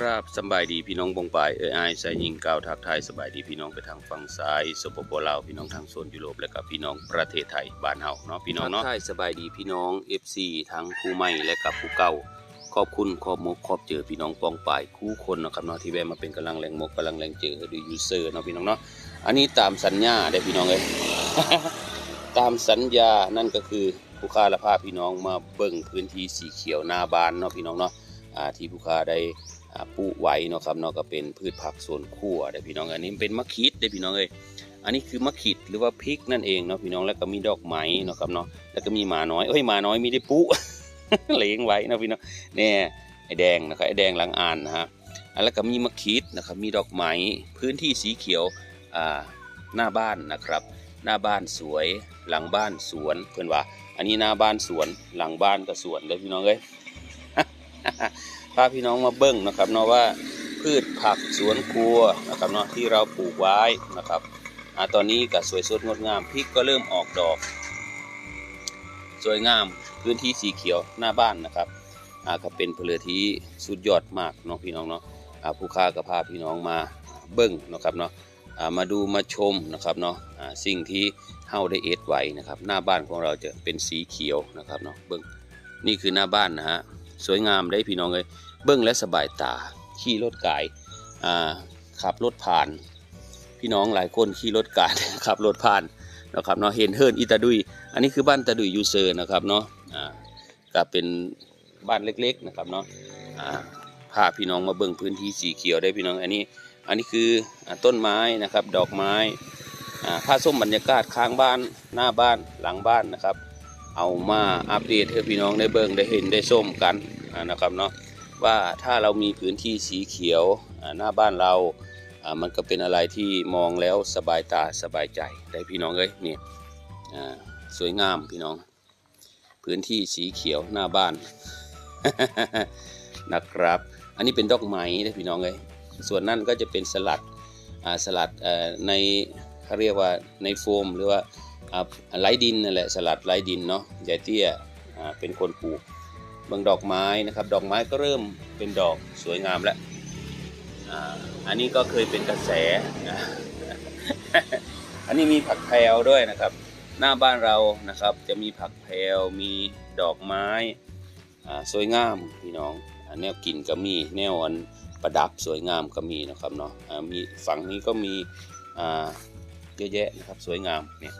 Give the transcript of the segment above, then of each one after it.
ครับสบายดีพี่น้องบงปลายเอ้ยอายยิงกล่าวทักไทยสบายดีพี่น้องไปทางฝั่งซ้ายสปปลาวพี่น้องทางโซนยุโรปและกับพี่น้องประเทศไทยบ้านเฮาเนาะพี่น้องเนาะทักทายสบายดีพี่น้อง FC ทั้งผู้ใหม่และกับผู้เก่าขอบคุณขอบมกขอบเจอพี่น้องปองปายคู่คนนะครับเนาะที่แวะมาเป็นกำลังแรงมกกำลังแรงเจอดูยูเซอร์เนาะพี่น้องเนาะอันนี้ตามสัญญาได้พี่น้องเอ้ยตามสัญญานั่นก็คือผู้ค้าและพาพี่น้องมาเบิ่งพื้นที่สีเขียวหน้าบ้านเนาะพี่น้องเนาะที่ผู้ค้าได้ ปูไว้เนาะครับเนาะก็เป็นพืชผักสวนครัวได้พี่น้องอันนี้เป็นมะขิดได้พี่น้องเอ้ยอันนี้คือมะขิดหรือว่าพริกนั่นเองเนาะพี่น้องแล้วก็มีดอกไม้เนาะครับเนาะแล้วก็มีหมาน้อยเอ้ยหมาน้อยมีได้ปุเลี้ยงไว้เนาะพี่น้องเนี่ยไอแดงนะครับไอแดงหลังอ่านนะฮะแล้วก็มีมะขิดนะครับมีดอกไม้พื้นที่สีเขียวอ่าหน้าบ้านนะครับ หน้าบ้านสวยหลังบ้านสวนเพื่อนว่า อันนี้หน้าบ้านสวนหลังบ้านก็สวนเลยพี่น้องเอ้ย พาพี่น้องมาเบิ้งนะครับเนาะว่าพืชผักสวนครัวนะครับเนาะที่เราปลูกไว้นะครับอตอนนี้ก็สวยสดงดงามพริกก็เริ่มออกดอก สวยงามพื้นที่สีเขียวหน้าบ้านนะครับอาก็เป็นเพลือที่สุดยอดมากเนาะพี่น้องเนาะอาผู้ค้าก็พาพี่น้องมาเบิ้งนะครับเนาะอามาดูมาชมนะครับเนาะอาสิ่งที่เฮาได้เอ็ดไว้นะครับ หน้าบ้านของเราจะเป็นสีเขียวนะครับเนาะเบิ้งนี่คือหน้าบ้านนะฮะ สวยงามได้พี่น้องเลยเบิ้งและสบายตา ขี่รถกายขับรถผ่าน พี่น้องหลายคนขี่รถกายขับรถผ่านนะครับเนาะเห็นเฮิร์นอิตาดุย อันนี้คือบ้านตาดุยยูเซอร์นะครับเนาะอ่าก็เป็นบ้านเล็กๆนะครับเนาะพาพี่น้องมาเบิ้งพื้นที่สีเขียวได้พี่น้องอันนี้อันนี้คืออต้นไม้นะครับดอกไม้ผ้าส้มบรรยากาศข้างบ้านหน้าบ้านหลังบ้านนะครับ เอามาอัปเดตให้พี่น้องได้เบิ่งได้เห็นได้ส้มกันนะครับเนาะว่าถ้าเรามีพื้นที่สีเขียวหน้าบ้านเรามันก็เป็นอะไรที่มองแล้วสบายตาสบายใจได้พี่น้องเอ้ยนี่อ่าสวยงามพี่น้อง พื้นที่สีเขียวหน้าบ้านนะครับ อันนี้เป็นดอกไม้ได้พี่น้องเอ้ยส่วนนั่นก็จะเป็นสลัดสลัดในเขาเรียกว่าในโฟมหรือว่า ไร้ดินนั่นแหละสลัดไร้ดินเนาะยายเตี้ยเป็นคนปลูกบางดอกไม้นะครับ ดอกไม้ก็เริ่มเป็นดอกสวยงามแล้วอันนี้ก็เคยเป็นกระแสนะอันนี้มีผักแพรวด้วยนะครับ หน้าบ้านเรานะครับ จะมีผักแพรวมีดอกไม้สวยงามพี่น้องแนวกินก็มีแนวอันประดับสวยงามก็มีนะครับเนาะมีฝั่งนี้ก็มีเยอะแยะนะครับสวยงามเนี่ย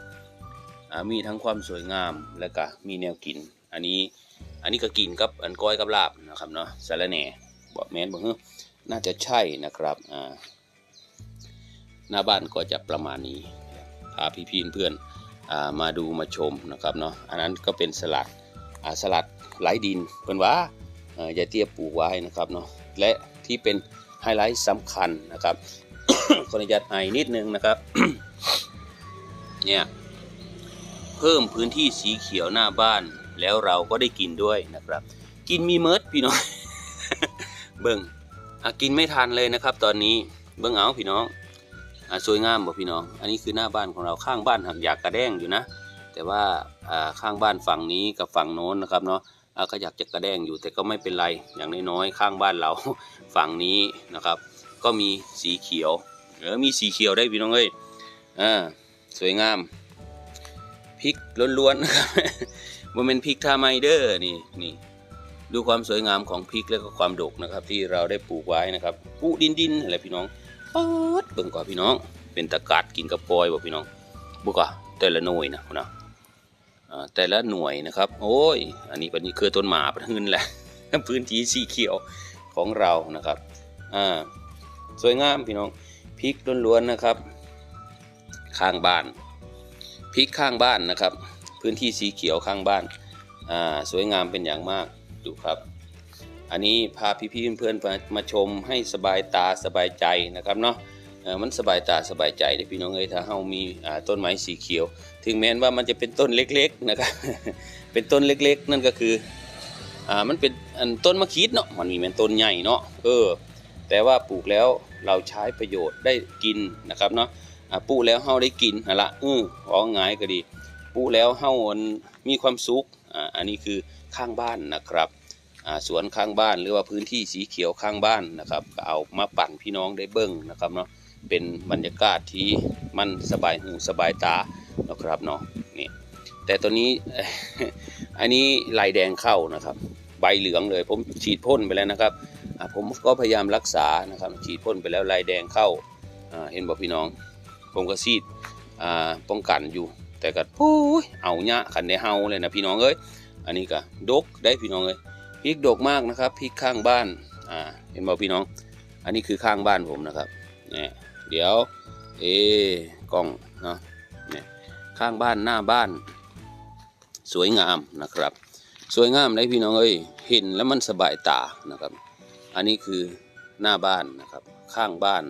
มีทั้งความสวยงามและก็มีแนวกิน อันนี้อันนี้ก็กินกับอันก้อยกับลาบนะครับเนาะสาระแหน่บอกแมนบอกเฮ้น่าจะใช่นะครับอ่าหน้าบ้านก็จะประมาณนี้พาพี่พีเพื่อนอ่ามาดูมาชมนะครับเนาะอันนั้นก็เป็นสลัดอ่าสลัดไหลดินเป็นว่าอ่อยาเตี้ยปลูกไว้นะครับเนาะและที่เป็นไฮไลท์สำคัญนะครับขออนุญาตไอนิดนึงนะครับเนี่ย เพิ่มพื้นที่สีเขียวหน้าบ้าน แล้วเราก็ได้กินด้วยนะครับ กินมีเมิร์ดพี่น้องเบิ้งอะกินไม่ทันเลยนะครับ ตอนนี้เบิ้งเอาพี่น้องอสวยงามบ่พี่น้อง อันนี้คือหน้าบ้านของเราข้างบ้านหักอยากกระแดงอยู่นะ แต่ว่าข้างบ้านฝั่งนี้กับฝั่งโน้นนะครับเนาะก็อยากจะกระแดงอยู่แต่ก็ไม่เป็นไรอย่างน้อยๆข้างบ้านเราฝั่งนี้นะครับ ก็มีสีเขียวเออมีสีเขียวได้พี่น้องเอ้ยอ่าสวยงาม ล้วนๆนะครับมันเป็นพริกทาไมเดอร์นี่นี่ดูความสวยงามของพริกแล้วก็ความดกนะครับ ที่เราได้ปลูกไว้นะครับปลูกดินดินอะไรพี่น้องป๊ดเบิ่งก่อนพี่น้อง เป็นตะกาดกินกับกอยบ่พี่น้องบุกอะแต่ละหน่วยนะนะอ่าแต่ละหน่วยนะครับ โอ้ย อันนี้เป็นคือต้นหมาเป็นหืนแหละพื้นที่สีเขียวของเรานะครับอ่าสวยงามพี่น้องพริกล้วนๆนะครับ ข้างบ้าน พริกข้างบ้านนะครับ พื้นที่สีเขียวข้างบ้านอ่าสวยงามเป็นอย่างมากดูครับ อันนี้พาพี่ๆเพื่อนๆมาชมให้สบายตาสบายใจนะครับเนาะมันสบายตาสบายใจเด้พี่น้องเอ้ยถ้าเฮามีต้นไม้สีเขียว ถึงแม้ว่ามันจะเป็นต้นเล็กๆนะครับ เป็นต้นเล็กๆ นั่นก็คืออ่ามันเป็นอันต้นมะขีดเนาะมันมีเป็นต้นใหญ่เนาะเออ แต่ว่าปลูกแล้วเราใช้ประโยชน์ได้กินนะครับเนาะ อ่าปูแล้วเฮาได้กินนั่นละเออของง่ายก็ดี ปูแล้วเฮามันมีความสุขอ่าอันนี้คือข้างบ้านนะครับอ่าสวนข้างบ้านหรือว่าพื้นที่สีเขียวข้างบ้านนะครับก็เอามาปั่นพี่น้องได้เบิ้งนะครับเนาะเป็นบรรยากาศที่มันสบายหูสบายตานะครับเนาะนี่แต่ตัวนี้อันนี้ลายแดงเข้านะครับ ใบเหลืองเลยผมฉีดพ่นไปแล้วนะครับผมก็พยายามรักษานะครับฉีดพ่นไปแล้วลายแดงเข้าอ่าเห็นบอกพี่น้อง ผมก็ซีดอ่าป้องกันอยู่ แต่ก็โอ้ยเอาเนี้ยขันได้เฮาเลยนะพี่น้องเอ้ยอันนี้ก็ดกได้พี่น้องเอ้ยพริกดกมากนะครับพริกข้างบ้านอ่าเห็นบอกพี่น้อง อันนี้คือข้างบ้านผมนะครับเนี่ยเดี๋ยวเอกล้องเนาะเนี่ยข้างบ้านหน้าบ้าน สวยงามนะครับ สวยงามเลยพี่น้องเอ้ยเห็นแล้วมันสบายตานะครับ อันนี้คือหน้าบ้านนะครับ ข้างบ้าน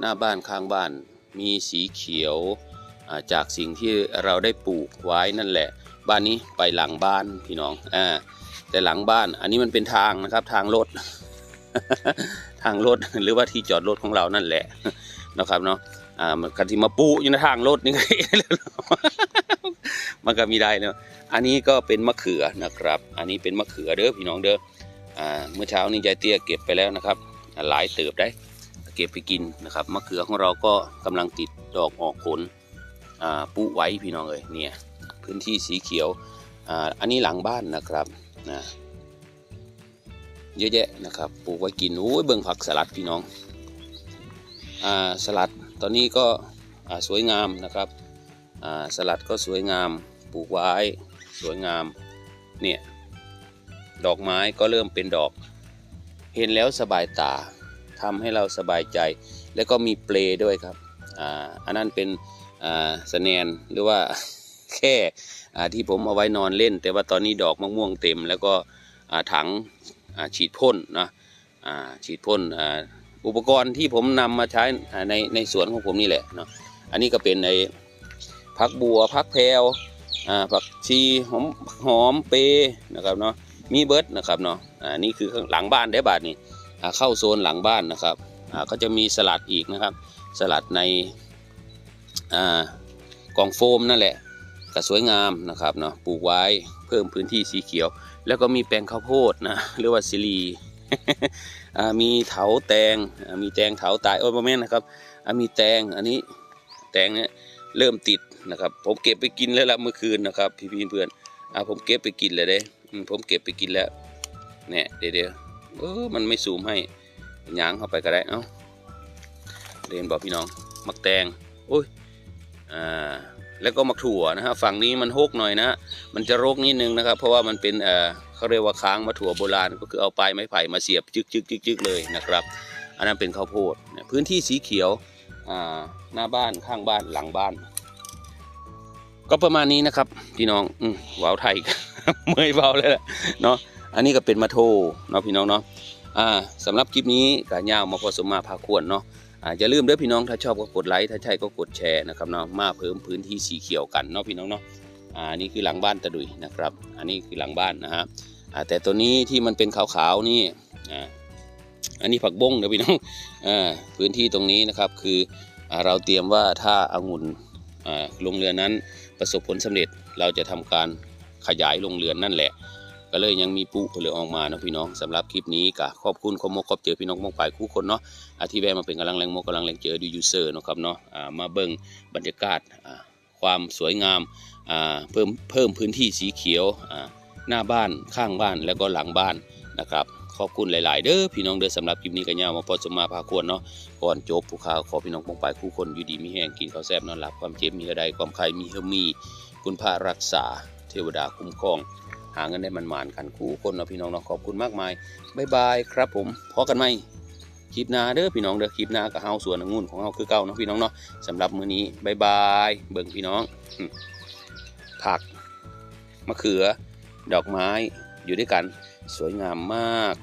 หน้าบ้านข้างบ้าน มีสีเขียวจากสิ่งที่เราได้ปลูกไว้นั่นแหละ บ้านนี้ไปหลังบ้านพี่น้องอ่าแต่หลังบ้านอันนี้มันเป็นทางนะครับทางรถ ทางรถหรือว่าที่จอดรถของเรานั่นแหละนะครับเนาะอ่ามันกันที่มาปูอยู่ในทางรถนี่มันก็มีได้เนาะอันนี้ก็เป็นมะเขือนะครับ อันนี้เป็นมะเขือเด้อพี่น้องเด้ออ่าเมื่อเช้านี้ยายเตี้ยเก็บไปแล้วนะครับ หลายเติบได้ เก็บไปกินนะครับมะเขือของเราก็กำลังติดดอกออกผลปุไว้พี่น้องเลยเนี่ยพื้นที่สีเขียวอ,อันนี้หลังบ้านนะครับนะเยอะแยะนะครับปลูกไว้กินโอ้ยเบิ่งผักสลัดพี่น้องอสลัดตอนนี้ก็สวยงามนะครับสลัดก็สวยงามปลูกไว้สวยงามเนี่ยดอกไม้ก็เริ่มเป็นดอก เห็นแล้วสบายตา ทำให้เราสบายใจ แล้วก็มีเปลด้วยครับอ่าอันนั้นเป็นอ่าสแนนหรือว่าแค่ที่ผมเอาไว้นอนเล่น แต่ว่าตอนนี้ดอกมะม่วงเต็ม แล้วก็ถังฉีดพ่นนะฉีดพ่นอ,อุปกรณ์ที่ผมนำมาใช้ในในสวนของผมนี่แหละเนาะอันนี้ก็เป็นในพักบัวพักแพรวผักชีหอมหอมเปนะครับเนาะมีเบิร์ดนะครับเนาะอ่านี่คือข้างหลังบ้านได้บาทนี่ เข้าโซนหลังบ้านนะครับก็จะมีสลัดอีกนะครับ สลัดในกล่องโฟมนั่นแหละก็สวยงามนะครับเนาะปลูกไว้เพิ่มพื้นที่สีเขียว แล้วก็มีแปลงข้าวโพดนะหรือว่าซิลีมีเถาแตงมีแตงเถาตายโอ้ยประมาณนะครับมีแตงอันนี้แตงเนี่ยเริ่มติดนะครับ ผมเก็บไปกินแล้วละเมื่อคืนนะครับ พี่พี่เพื่อนอ่าผมเก็บไปกินเลยเด้ผมเก็บไปกินแล้วเนี่ยเดี๋ยว เออมันไม่ซูมให้ยางเข้าไปก็ได้เอ้าเรียนบอกพี่น้องมักแตงโอ้ยอ่าแล้วก็มักถั่วนะฮะฝั่งนี้มันโฮกหน่อยนะมันจะโรคนิดนึงนะครับ เพราะว่ามันเป็นเอ่อเขาเรียกว่าค้างมาถั่วโบราณก็คือเอาปลายไม้ไผ่มาเสียบจึกจึกจึกจึกเลยนะครับ อันนั้นเป็นข้าวโพดพื้นที่สีเขียวอ่าหน้าบ้านข้างบ้านหลังบ้าน ก็ประมาณนี้นะครับ พี่น้องอืมว้าวไทยเมื่อยเบาเลยแหละเนาะ อันนี้ก็เป็นมาโทเนาะพี่น้องเนาะอ่าสำหรับคลิปนี้ก็ยาวมาพอสมมาพาควรเนาะอ่าอย่าลืมเด้อพี่น้องถ้าชอบก็กดไลค์ถ้าใช่ก็กดแชร์นะครับเนาะมาเพิ่มพื้นที่สีเขียวกันเนาะพี่น้องเนาะอ่านี่คือหลังบ้านตะดุยนะครับ อันนี้คือหลังบ้านนะฮะอ่าแต่ตัวนี้ที่มันเป็นขาวๆนี่อ่าอันนี้ผักบงเด้อพี่น้องอ่าพื้นที่ตรงนี้นะครับคืออ่าเราเตรียมว่าถ้าองุ่นอ่าโรงเรือนั้นประสบผลสำเร็จเราจะทำการขยายโรงเรือนนั่นแหละ ก็เลยยังมีปุเหลือออกมาเนาะพี่น้องสำหรับคลิปนี้ก็ขอบคุณขอมกขอบเจอพี่น้องมองไปคู่คนเนาะอาที่แวะมาเป็นกำลังแรงมกกำลังแรงเจอดูยูเซอร์เนาะครับเนาะมาเบิ่งบรรยากาศความสวยงามาเพิ่มเพิ่มพื้นที่สีเขียวหน้าบ้านข้างบ้านแล้วก็หลังบ้านนะครับขอบคุณหลาย ๆ เด้อพี่น้องเด้อสำหรับคลิปนี้ก็ยาวมาพอสมมาพาควรเนาะก่อนจบผู้ข่าวขอพี่น้องมองไปคู่คนอยู่ดีมีแห้งกินข้าวแซ่บนอนหลับความเจ็บมีกระไดความใครมีเฮมีคุณพระรักษาเทวดาคุ้มครอง หาเงินได้มันหมานกันคู่คนเนาะพี่น้องเนาะขอบคุณมากมายบายบายครับผมพอกันไหมคลิปหน้าเด้อพี่น้องเด้อคลิปหน้ากับเฮาสวนองุ่นของเฮาคือเก่าเนาะพี่น้องเนาะสำหรับมื้อนี้บายบายเบิ่งพี่น้อง ผักมะเขือ ดอกไม้อยู่ด้วยกัน สวยงามมาก